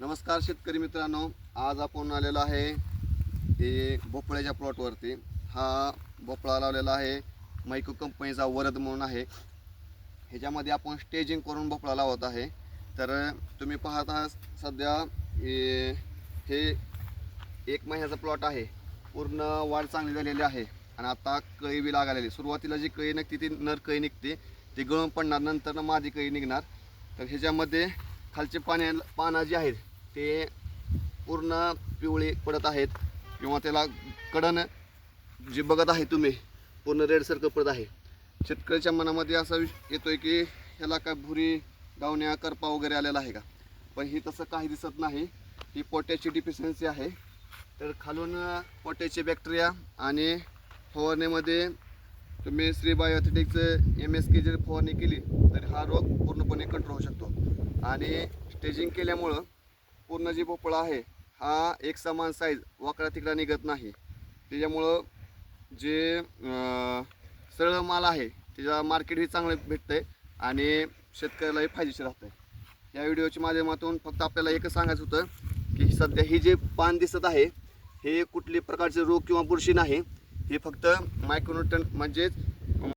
नमस्कार शेतकरी मित्रांनो आज आपण आलेलो आहे हे भोपळ्याच्या प्लॉटवरती हा भोपळा लावलेला आहे मायको कंपनीचा वरद म्हणून आहे. ह्याच्यामध्ये आपण स्टेजिंग करून भोपळा लावत आहे. तर तुम्ही पाहत आहात सध्या हे हे एक महिन्याचा प्लॉट आहे. पूर्ण वाढ चांगली झालेली आहे. आणि आता कळी बी लागालेली. सुरुवातीला जी कळी निघते ती नर कळी निघते. ती गळून पडणार नंतर मादी कळी निघणार. तर ह्याच्यामध्ये खालचे पाण्या पानं जी आहेत ते पूर्ण पिवळे पडत आहेत किंवा त्याला कडन जे बघत आहे तुम्ही पूर्ण रेडसारखं पडत आहे. शेतकऱ्याच्या मनामध्ये असा येतो येतोय की ह्याला काय भुरी गावण्या करपा वगैरे आलेला आहे का? पण ही तसं काही दिसत नाही. ही पोट्याची डिफिशियन्सी आहे. तर खालून पोट्याचे बॅक्टेरिया आणि फवारणीमध्ये तुम्ही श्री बायोथेटिक्सचं एम एस के जर फवारणी केली तर हा रोग पूर्णपणे कंट्रोल होऊ शकतो. आणि स्टेजिंग केल्यामुळं पूर्ण जी भोपळा आहे हा एक समान साईज वाकडा तिकडा निघत नाही. त्याच्यामुळं जे सरळ माल आहे त्याच्या मार्केटही चांगलं भेटतं आहे आणि शेतकऱ्यालाही फायदेशीर राहतं आहे या व्हिडिओच्या माध्यमातून फक्त आपल्याला एकच सांगायचं होतं की सध्या ही जे पान दिसत आहे हे कुठली प्रकारचे रोग किंवा बुरशी नाही. हे फक्त मायक्रोन्युट्रन म्हणजेच